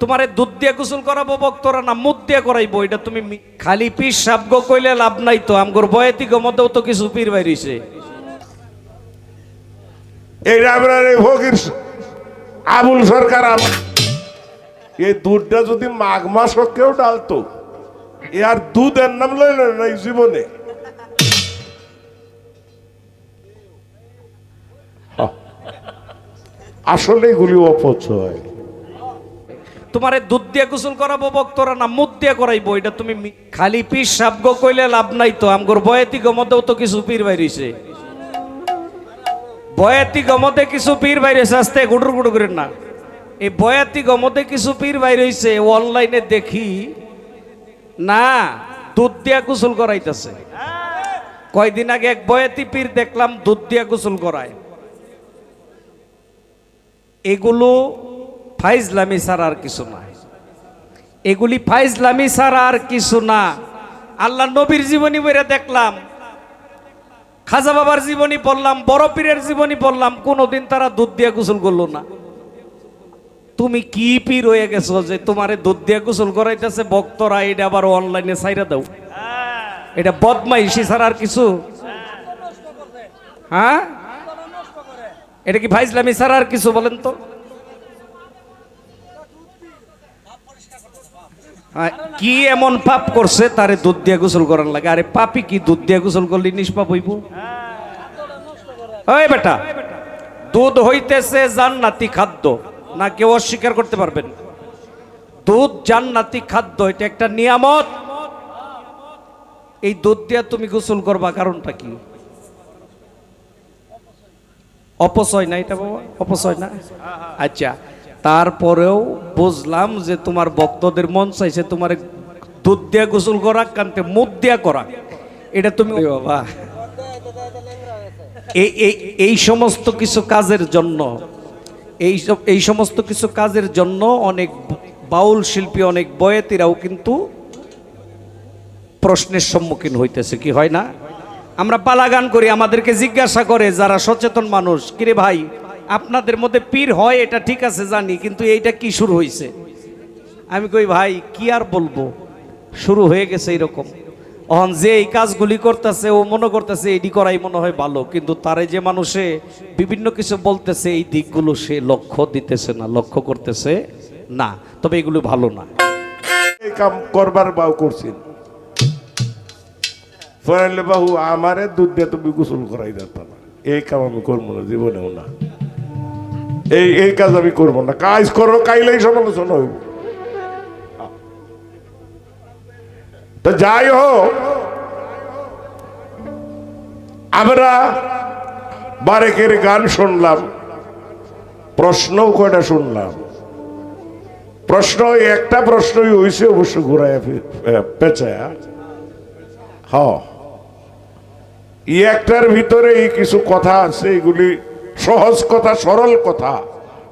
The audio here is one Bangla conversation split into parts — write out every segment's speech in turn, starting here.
তোমারে দুধ দিয়ে গোসল করাবো বক্তরা না মুদ দিয়ে করাইবো, এটা তুমি খালি পিস সাবগো কইলে লাভ নাই তো, আমগর বয়াতি মধ্যেও তো কিছু পীর বাইরিছে। এই আপনার এই ফকির আবুল সরকার আম- এই দুধটা যদি মাঘ মাস কেউ ডালতো, এ আর দুধের নাম লইল না এই জীবনে। আসলে এগুলি অপচয়। তোমারে দুধ দিয়ে গোসল করাবো বক্তরা না মুদ দিয়ে করাইবো, এটা তুমি খালি পিস সাবগো কইলে লাভ নাই তো, আমগর বয়াতি মধ্যেও তো কিছু পীর বাইরিছে। বয়াতি গমতে কিছু পীর বাইরেছে, আস্তে গুডুর গুডু করেন না। এই বয়াতি গমতে কিছু পীর বাইর হইছে অনলাইনে দেখি, না, দুধ দিয়া গোসল করাইতেছে। কয়দিন আগে এক বয়াতি পীর দেখলাম, দুধ দিয়া গোসল করায়। এগুলো ফাইজলামি ছাড়া আর কিছু না। এগুলি ফাইজলামি ছাড়া আর কিছু না। আল্লাহ নবীর জীবনী বইরে দেখলাম, খাজা বাবার জীবনী পড়লাম, বড় পীরের জীবনী পড়লাম, কোনোদিন তারা দুধ দিয়ে গোসল করল না। তুমি কি পীর হয়ে গেছো যে তোমারে দুধ দিয়ে গোসল করাইতেছে? ভক্তরা এটা আবার অনলাইনে সাইরা দাও। এটা বদমাইশি ছাড়া আর কিছু? হ্যাঁ? এটা কি ভাইজলামি ছাড়া আর কিছু বলেন তো? কি এমন পাপ করছে, তারে দুধ দিয়ে গোসল করার লাগে। আরে পাপি কি দুধ দিয়ে গোসল করলে নিষ্পাপ হইব? ওই বেটা, দুধ হইতেছে জান্নাতি খাদ্য, না কেউ অস্বীকার করতে পারবেন। দুধ জান্নাতি খাদ্য, এটা একটা নিয়ামত। এই দুধ দিয়ে তুমি গোসল করবা, কারণটা কি? অপচয় না এটা বাবা? অপচয় না? আচ্ছা তারপরেও বুঝলাম যে তোমার ভক্তদের মন চাইছে তোমার দুধ দিয়া গোসল করা কানতে মুখ দিয়া করা। এটা তুমি বাবা। এই এই এই সমস্ত কিছু কাজের জন্য এইসব এই সমস্ত কিছু কাজের জন্য অনেক বাউল শিল্পী অনেক বয়েতিরাও কিন্তু প্রশ্নের সম্মুখীন হইতেছে কি হয় না? আমরা পালাগান করি আমাদেরকে জিজ্ঞাসা করে যারা সচেতন মানুষ কিরে ভাই আপনাদের মধ্যে পীর হয়, এটা ঠিক আছে, জানি, কিন্তু এইটা কি শুরু হয়েছে আমি কই, ভাই, কি আর বলব? শুরু হয়ে গেছে এরকম অহন যে এই কাজগুলি করতেছে, ও মনে করতেছে, এডি করাই মনে হয় ভালো। কিন্তু তারে যে মানুষে বিভিন্ন কিছু বলতেছে, এই দিকগুলো সে লক্ষ্য দিতেছে না, লক্ষ্য করতেছে না। তবে এগুলো ভালো না। এই কাম করবার বাউ করছেন। ফয়লে বাহু, আমারে দুধ দিয়ে তুমি গোসল করাই না এই কাম আমি করব না, জীবনেও না। এই এই কাজ আমি করব না। কাজ করো, কাইলেই সমালোচনা হইব। তো যাই হোক, আমরা বারেকের গান শুনলাম, প্রশ্নও কয়টা শুনলাম? প্রশ্ন, একটা প্রশ্নই হয়েছে অবশ্য ঘুরায় পেঁচায়া হ। একটার ভিতরে কিছু কথা আছে, এগুলি সহজ কথা, সরল কথা,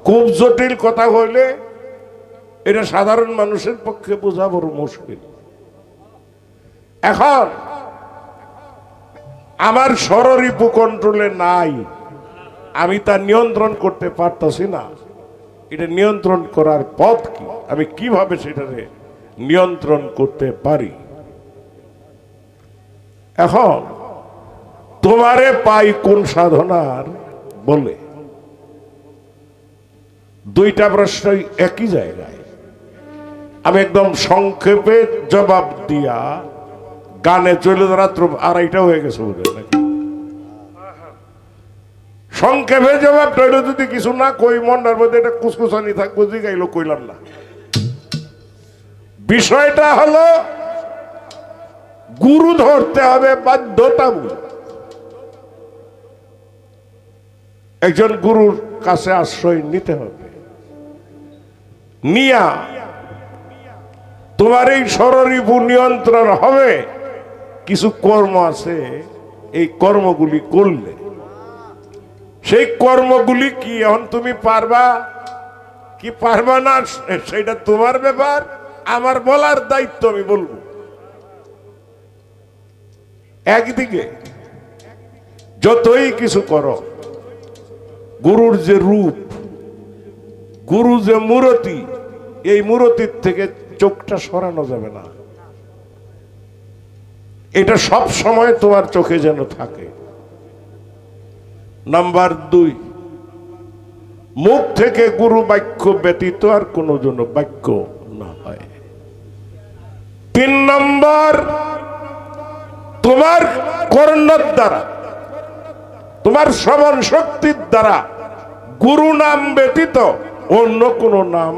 খুব জটিল কথা হইলে এটা সাধারণ মানুষের পক্ষে বোঝা বড় মুশকিল। এখন আমার সররিপু কন্ট্রোলে নাই, আমি তা নিয়ন্ত্রণ করতে পারতাছি না। এটা নিয়ন্ত্রণ করার পথ কি? আমি কীভাবে সেটাকে নিয়ন্ত্রণ করতে পারি? এখন তোমারে পাই কোন সাধনার বলে দুইটা প্রশ্নই একই জায়গায়। আমি একদম সংক্ষেপে জবাব দিয়া গানে চলে রাত্র আড়াইটা হয়ে গেছে নাকি? সংক্ষেপে জবাব তৈল যদি কিছু না কই মন্ডার মধ্যে এটা কুসকুসানি থাকব জিগাইলো কইলাম না। বিষয়টা হলো, গুরু ধরতে হবে বাধ্যতামূলক। একজন গুরুর কাছে আশ্রয় নিতে হবে। নিয়া তোমার এই সররিপু নিয়ন্ত্রণ হবে। কিছু কর্ম আছে, এই কর্মগুলি করলে। সেই কর্মগুলি কি এখন তুমি পারবা? কি পারবা না, সেটা তোমার ব্যাপার। আমার বলার দায়িত্ব আমি বলব। একদিকে, যতই কিছু করো গুরুর যে রূপ, গুরু যে মূরতি, এই মূরতির থেকে চোখটা সরানো যাবে না। এটা সব সময় তোমার চোখে যেন থাকে। নাম্বার দুই, মুখ থেকে গুরু বাক্য ব্যতীত আর কোনো জন্য বাক্য না হয়। তিন নম্বর, তোমার কর্ণর দ্বারা তোমার শ্রবণ শক্তির দ্বারা গুরু নাম ব্যতীত অন্য কোনো নাম